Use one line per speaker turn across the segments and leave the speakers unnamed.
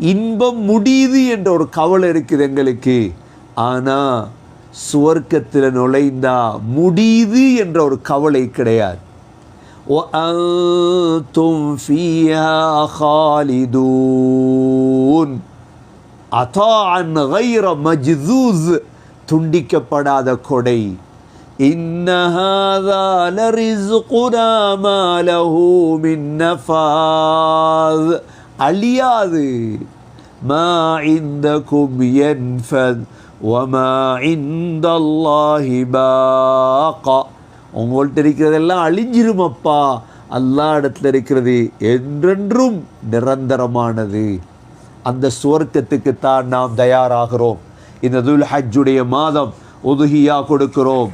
இன்பம் முடியுது என்ற ஒரு கவலை இருக்குது எங்களுக்கு. ஆனால் சுவர்க்கத்தில் நுழைந்தா முடியுது என்ற ஒரு கவலை கிடையாது. துண்டிக்கப்படாத கொடை. இன்னஹாதால ரிசுகுனா மாலஹூ மின் நஃபாத் அழியாது. மா இந்த குபியன்ஃபத் ஒமா இந்த அல்லாஹிபாக்கா உங்கள்கிட்ட இருக்கிறதெல்லாம் அழிஞ்சிருமப்பா. அல்லா இடத்துல இருக்கிறது என்றென்றும் நிரந்தரமானது. அந்த சுவர்க்கத்துக்கு தான் நாம் தயாராகிறோம். இந்த துல் ஹஜ்ஜுடைய மாதம் ஒதுகியா கொடுக்கிறோம்.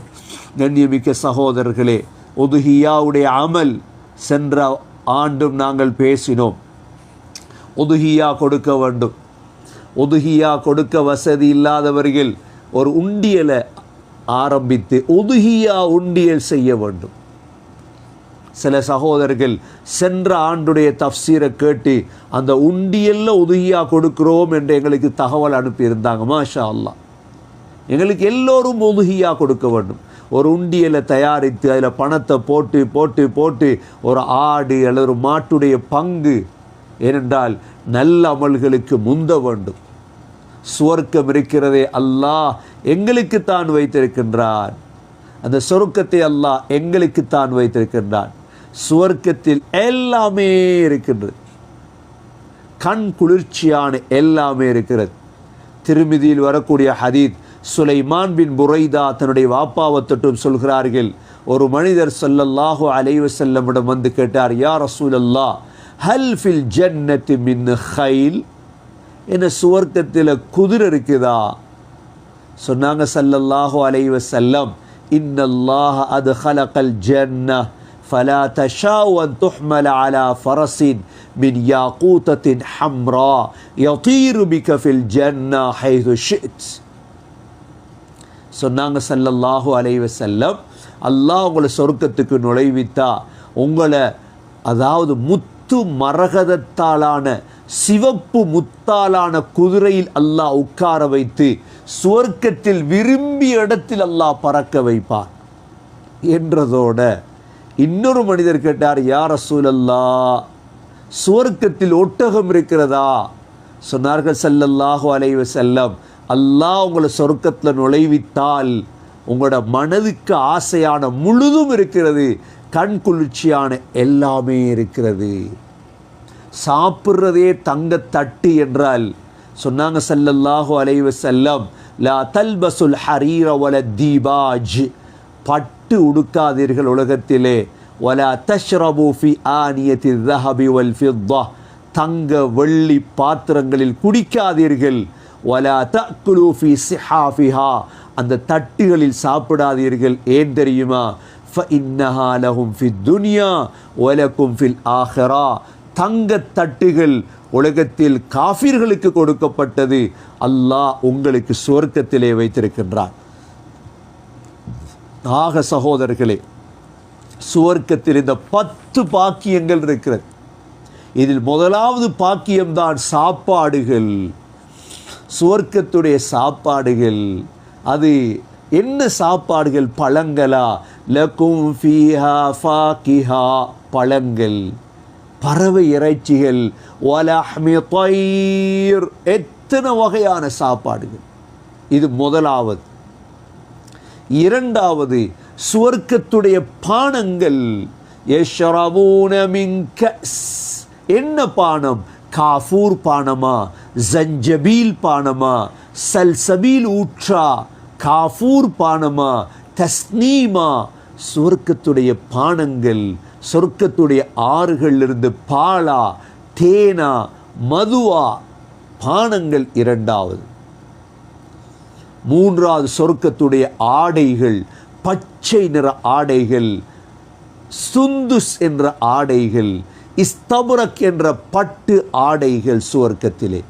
கண்ணியமிக்க சகோதரர்களே ஒதுகியாவுடைய அமல் சென்ற ஆண்டும் நாங்கள் பேசினோம். ஒதுகியா கொடுக்க வேண்டும். ஒதுகியா கொடுக்க வசதி இல்லாதவர்கள் ஒரு உண்டியலை ஆரம்பித்து ஒதுகியா உண்டியல் செய்ய வேண்டும். சில சகோதரர்கள் சென்ற ஆண்டுடைய தப்சீரை கேட்டு அந்த உண்டியல்ல உதவியா கொடுக்கிறோம் என்று எங்களுக்கு தகவல் அனுப்பியிருந்தாங்க மாஷா அல்லாஹ் எங்களுக்கு எல்லோரும் ஒதுகியா கொடுக்க வேண்டும். ஒரு உண்டியலை தயாரித்து அதில் பணத்தை போட்டு போட்டு போட்டு ஒரு ஆடு அல்லது ஒரு மாட்டுடைய பங்கு ஏனென்றால் நல்ல அமல்களுக்கு முந்த வேண்டும். சுவர்க்கம் இருக்கிறதே அல்லாஹ் எங்களுக்கு தான் வைத்திருக்கின்றான். அந்த சொர்க்கத்தை அல்லாஹ் எங்களுக்கு தான் வைத்திருக்கின்றான். சுவர்க்கத்தில் எல்லாமே இருக்கின்றது. கண் குளிர்ச்சியான எல்லாமே இருக்கிறது. திருமிதியில் வரக்கூடிய ஹதீத் சுலைமான் பின் புரைதா தன்னுடைய வாப்பாவை தொட்டும் சொல்கிறார்கள். ஒரு மனிதர் சொல்லல்லாஹோ அலைஹி செல்லமிடம் வந்து கேட்டார் யார் ரசூலல்லா ஹல் ஃபில் ஜன்னத்தி மின் ஹைல் என்ன சுவர்க்கத்தில் குதிரை இருக்குதா சொன்னாங்க ஸல்லல்லாஹு அலைஹி வஸல்லம் இன்னல்லாஹ அத்ஹலகல் ஜன்னah فلا تشاء أن تحمل على فرس من ياقوتة حمراء يطير بك في الجنة حيث شئت சொன்னாங்க ஸல்லல்லாஹு அலைஹி வஸல்லம் அல்லாஹ் உங்களை சொர்க்கத்துக்கு நுழைவித்தா உங்களை அதாவது முத்து மரகதத்தாலான சிவப்பு முத்தாலான குதிரையில் அல்லாஹ் உட்கார வைத்து சுவர்க்கத்தில் விரும்பிய இடத்தில் அல்லாஹ் பறக்க வைப்பார். என்றதோட இன்னொரு மனிதர் கேட்டார் யார் ரசூலல்லா சுவர்க்கத்தில் ஒட்டகம் இருக்கிறதா? சொன்னார்கள் செல்லல்லாஹோ அலைவ செல்லம் அல்லாஹ் உங்களை சொர்க்கத்தில் நுழைவித்தால் உங்களோட மனதுக்கு ஆசையான முழுதும் இருக்கிறது. கண் குளிர்ச்சியான எல்லாமே இருக்கிறது. சாப்பிட்றதே தங்க தட்டு என்றால் சொன்னாங்க ஸல்லல்லாஹு அலைவ செல்லம் லா தல்பசுல் ஹரீர வல தீபாஜ். பட்டு உடுக்காதீர்கள் உலகத்திலே. வலா தஷ்ரபு ஃபி ஆனியத்தி தஹபி வல் ஃபித்தா. தங்க வெள்ளி பாத்திரங்களில் குடிக்காதீர்கள். வலா தக்குலு ஃபி சிஹாஃபிஹா. அந்த தட்டுகளில் சாப்பிடாதீர்கள். ஏன் தெரியுமா? ஃபஇன்னஹா லஹும் ஃபி துன்யா ஒலக்கும் ஃபில் ஆஹரா தங்க தட்டுகள் உலகத்தில் காஃபிர்களுக்கு கொடுக்கப்பட்டது. அல்லாஹ் உங்களுக்கு சுவர்க்கத்திலே வைத்திருக்கின்றார் ஆக சகோதரர்களே சுவர்க்கத்தில் இந்த பத்து பாக்கியங்கள் இருக்கிறது. இதில் முதலாவது பாக்கியம்தான் சாப்பாடுகள். சுவர்க்கத்துடைய சாப்பாடுகள். அது என்ன சாப்பாடுகள்? பழங்களா? லக்கும் ஃபீஹா ஃபாக்கிஹா. பழங்கள் பறவை இறைச்சிகள் ஒலஹ்மி தயிர் எத்தனை வகையான சாப்பாடுகள்? இது முதலாவது. இரண்டாவது சுவர்க்கத்துடைய பானங்கள். என்ன பானம்? காஃபூர் பானமா? ஜஞ்சபீல் பானமா? சல்சபீல் ஊற்றா? காஃபூர் பானமா? தஸ்னீமா? சொர்க்கத்துடைய பானங்கள் சொர்க்கத்துடைய ஆறுகளிலிருந்து பாலா தேனா மதுவா பானங்கள் இரண்டாவது. மூன்றாவது சொர்க்கத்துடைய ஆடைகள் பச்சை நிற ஆடைகள் சுந்துஸ் என்ற ஆடைகள் இஸ்தபுரக் என்ற பட்டு ஆடைகள் சுவர்க்கத்திலே.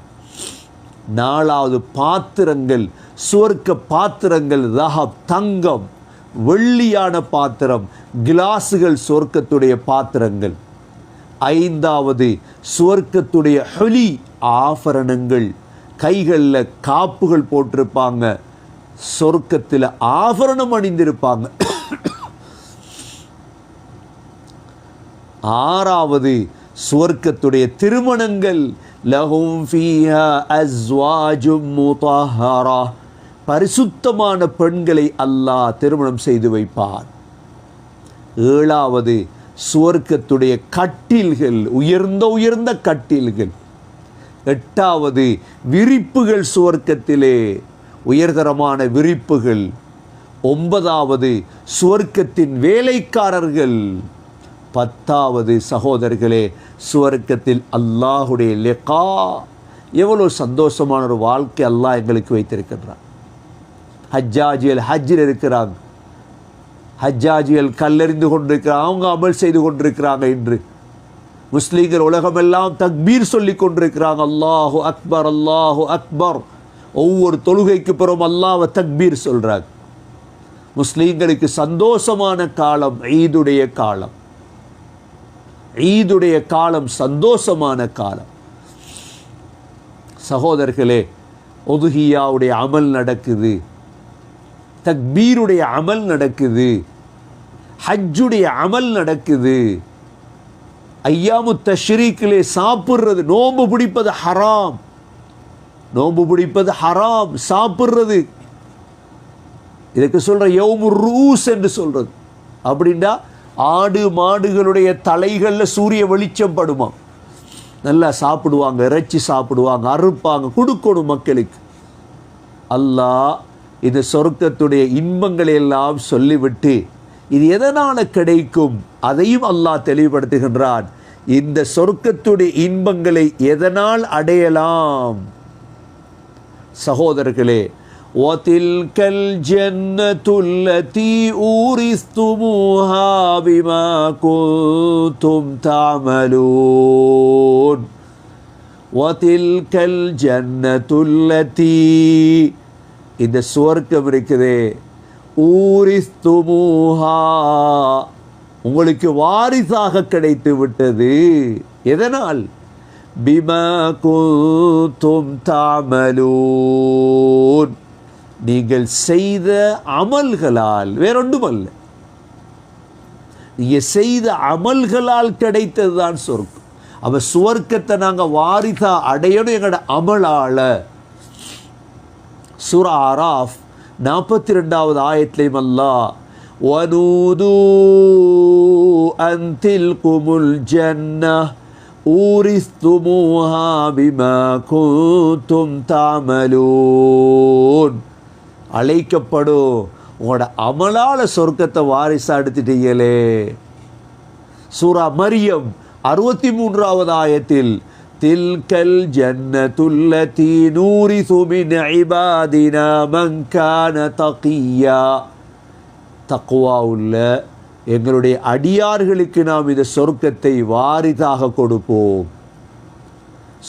நாலாவது பாத்திரங்கள் சுவர்க்க பாத்திரங்கள் ரஹப் தங்கம் வெள்ளியான பாத்திரம் கிளாஸுகள் சொர்க்கத்துடைய பாத்திரங்கள். ஐந்தாவது சுவர்க்கத்துடைய ஹொலி ஆபரணங்கள். கைகளில் காப்புகள் போட்டிருப்பாங்க. சொர்க்கத்தில் ஆபரணம் அணிந்திருப்பாங்க. ஆறாவது சுவர்க்கத்துடைய திருமணங்கள். லஹும் ஃபீஹா அஸ்வாஜும் முதஹரா. பரிசுத்தமான பெண்களை அல்லாஹ் திருமணம் செய்து வைப்பார். ஏழாவது சுவர்க்கத்துடைய கட்டில்கள் உயர்ந்த உயர்ந்த கட்டில்கள். எட்டாவது விரிப்புகள் சுவர்க்கத்திலே உயர்தரமான விரிப்புகள். ஒன்பதாவது சுவர்க்கத்தின் வேலைக்காரர்கள். பத்தாவது சகோதரர்களே சுவர்க்கத்தில் அல்லாஹுடைய லெக்கா எவ்வளோ சந்தோஷமான ஒரு வாழ்க்கை அல்லாஹ் எங்களுக்கு வைத்திருக்கின்றார் ஹஜ்ஜாஜியல் ஹஜ்ஜில் இருக்கிறாங்க. ஹஜ்ஜாஜியல் கல்லறிந்து கொண்டிருக்கிறாங்க. அவங்க அமல் செய்து கொண்டிருக்கிறாங்க இன்று. முஸ்லீம்கள் உலகமெல்லாம் தக்பீர் சொல்லி கொண்டிருக்கிறாங்க. அல்லாஹு அக்பர் அல்லாஹு அக்பர். ஒவ்வொரு தொழுகைக்கு பிறகும் அல்லாஹ்வை தக்பீர் சொல்கிறாங்க முஸ்லீம்களுக்கு சந்தோஷமான காலம் ஈதுடைய காலம். ஈதுடைய காலம் சந்தோஷமான காலம். சகோதரர்களே ஒதுகியாவுடைய அமல் நடக்குது. தக்பீருடைய அமல் நடக்குது. ஹஜ்ஜுடைய அமல் நடக்குது. ஐயாமு தஷ்ரீக்கிலே சாப்பிட்றது நோன்பு பிடிப்பது ஹராம். நோன்பு பிடிப்பது ஹராம் சாப்பிட்றது. இதுக்கு சொல்கிற யௌமு ரூஸ் என்று சொல்கிறது அப்படின்னா ஆடு மாடுகளுடைய தலைகளில் சூரிய வெளிச்சம் படுமா? நல்லா சாப்பிடுவாங்க இறைச்சி சாப்பிடுவாங்க அறுப்பாங்க கொடுக்கணும் மக்களுக்கு. அல்லாஹ் இந்த சொர்க்கத்துடைய இன்பங்களை எல்லாம் சொல்லிவிட்டு இது எதனால் கிடைக்கும் அதையும் அல்லாஹ் தெளிவுபடுத்துகின்றான் இந்த சொர்க்கத்துடைய இன்பங்களை எதனால் அடையலாம் சகோதரர்களே وتلك الجنة التي أورثتموها بما كنتم تعملون وتلك الجنة التي இந்த சுவர்க்கம் இருக்குது? ஊரிஸ்துமூஹா உங்களுக்கு வாரிசாக கிடைத்து விட்டது. எதனால்? பிமா குந்தும் தாமலூன். நீங்கள் செய்த அமல்களால் வேறொன்றுமல்ல. நீங்கள் செய்த அமல்களால் கிடைத்தது தான் சொர்க்கம். அவ சுவர்க்கத்தை நாங்கள் வாரிசா அடையணும் எங்களோட அமலால். சூரா ஆராஃப் நாற்பத்தி ரெண்டாவது ஆயத்திலையும் அல்லாஹ் ونودوا أن تلكم الجنة أورثتموها بما كنتم تعملون அழைக்கப்படும் உங்களோட அமலால சொர்க்கத்தை வாரிசா எடுத்துட்டீங்களே சூரா மரியம் அறுபத்தி மூன்றாவது ஆயத்தில் تلك الجنة التي نورث من عبادنا من كان تقيا தக்குவா உள்ள எங்களுடைய அடியார்களுக்கு நாம் இந்த சொர்க்கத்தை வாரிசாக கொடுப்போம்.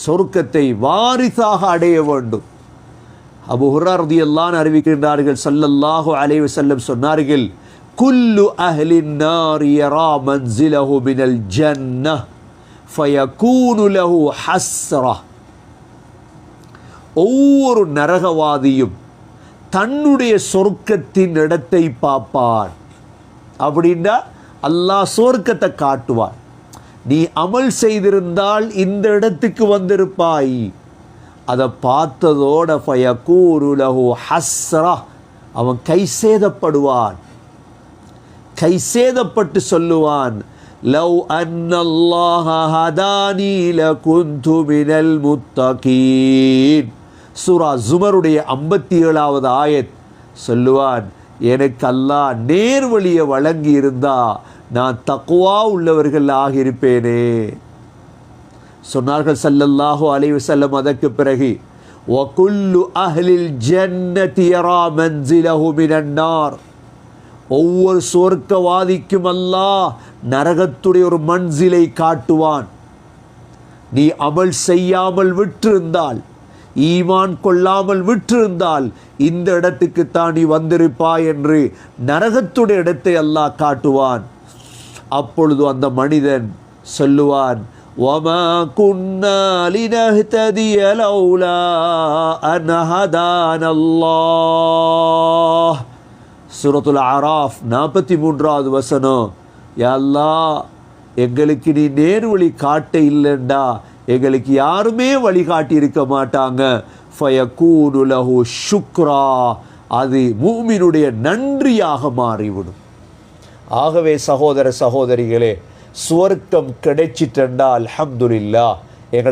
சொர்க்கத்தை வாரிசாக அடைய வேண்டும். அபு ஹுரார்தி எல்லாம் அறிவிக்கின்றார்கள் சல்லல்லாஹு அலைஹி செல்லம் சொன்னார்கள் குல்லு அஹ்லின் நார் யரா மன்சிலஹு மினல் ஜன்னஹ். ஃபயகூனு லஹு ஹஸ்ரா ஒவ்வொரு நரகவாதியும் தன்னுடைய சொர்க்கத்தின் இடத்தை பார்ப்பான். அப்படின்னா அல்லாஹ் சொர்க்கத்தை காட்டுவான். நீ அமல் செய்திருந்தால் இந்த இடத்துக்கு வந்திருப்பாய். அதை பார்த்ததோட ஃபயகூரு லஹு ஹஸ்ரா. அவன் கை சேதப்படுவான். கை சேதப்பட்டு சொல்லுவான் லவ் அன்னல்லாஹ ஹதானி லகுந்து மினல் முத்தகீன் சூரா ஜுமருடைய ஐம்பத்தி ஏழாவது ஆயத் சொல்லுவான் எனக்கு அல்லாஹ் நேர்வழியை வழங்கி இருந்தா நான் தக்குவா உள்ளவர்கள் ஆகியிருப்பேனே. சொன்னார்கள் சல்லல்லாஹு அலைவு செல்லம் அதற்கு பிறகு வகுல்லு அஹ்லில் ஜன்னதி மன்சிலஹு நார். ஒவ்வொரு சொர்க்கவாதிக்கும் அல்லாஹ் நரகத்துடைய ஒரு மன்சிலை காட்டுவான் நீ அமல் செய்யாமல் விட்டிருந்தால் ஈமான் கொள்ளாமல் விட்டிருந்தால் இந்த இடத்துக்கு தான் நீ வந்திருப்பாய் என்று நரகத்துடைய இடத்தை அல்லாஹ் காட்டுவான் அப்பொழுது அந்த மனிதன் சொல்லுவான் وما كنا لنهتدي لولا أن هدانا الله சூரத்துல் ஆராஃப் நாற்பத்தி மூன்றாவது வசனம் எல்லா எங்களுக்கு நீ நேர்வழி காட்ட இல்லைண்டா. எங்களுக்கு யாருமே வழிகாட்டி இருக்க மாட்டாங்க. ஃபயக்கூனு லஹு ஷுக்ரா. அது மூமினுடைய நன்றியாக மாறிவிடும். ஆகவே சகோதர சகோதரிகளே சுவர்க்கம் கிடைச்சிட்டண்டா அல்ஹம்துலில்லாஹ். எங்கள்